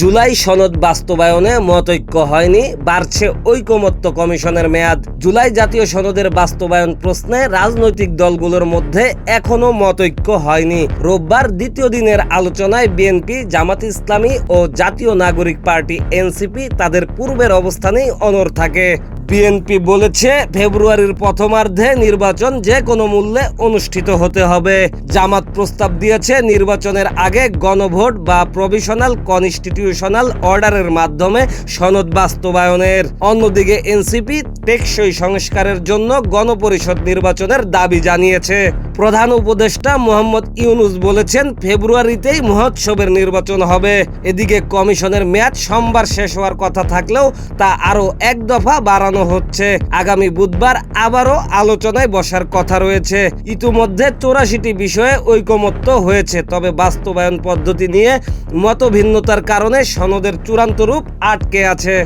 জুলাই সনদ বাস্তবায়নে মতৈক্য হয়নি, বাড়ছে ঐকমত্য কমিশনের মেয়াদ। জুলাই জাতীয় সনদের বাস্তবায়ন প্রশ্নে রাজনৈতিক দলগুলোর মধ্যে এখনও মতৈক্য হয়নি। রোববার দ্বিতীয় দিনের আলোচনায় বিএনপি, জামাত ইসলামী ও জাতীয় নাগরিক পার্টি এনসিপি তাদের পূর্বের অবস্থানেই অনর থাকে। বিএনপি বলেছে, ফেব্রুয়ারির প্রথমার্ধে নির্বাচন যে কোনো মূল্যে অনুষ্ঠিত হতে হবে। জামাত প্রস্তাব দিয়েছে, নির্বাচনের আগে গণভোট বা প্রভিশনাল, কনস্টিটিউশনাল অর্ডারের মাধ্যমে সনদ বাস্তবায়নের। অন্যদিকে এনসিপি টেকসই সংস্কারের জন্য গণপরিষদ নির্বাচনের দাবি জানিয়েছে। প্রধান উপদেষ্টা মোহাম্মদ ইউনুস বলেছেন, ফেব্রুয়ারিতেই মহোৎসবের নির্বাচন হবে। এদিকে কমিশনের মেয়াদ সোমবার শেষ হওয়ার কথা থাকলেও তা আরও এক দফা বাড়ানো হচ্ছে। আগামী বুধবার আবারও আলোচনায় বসার কথা রয়েছে। ইতিমধ্যে চৌরাশিটি বিষয়ে ঐকমত্য হয়েছে, তবে বাস্তবায়ন পদ্ধতি নিয়ে মতভিন্নতার কারণে সনদের চূড়ান্ত রূপ আটকে আছে।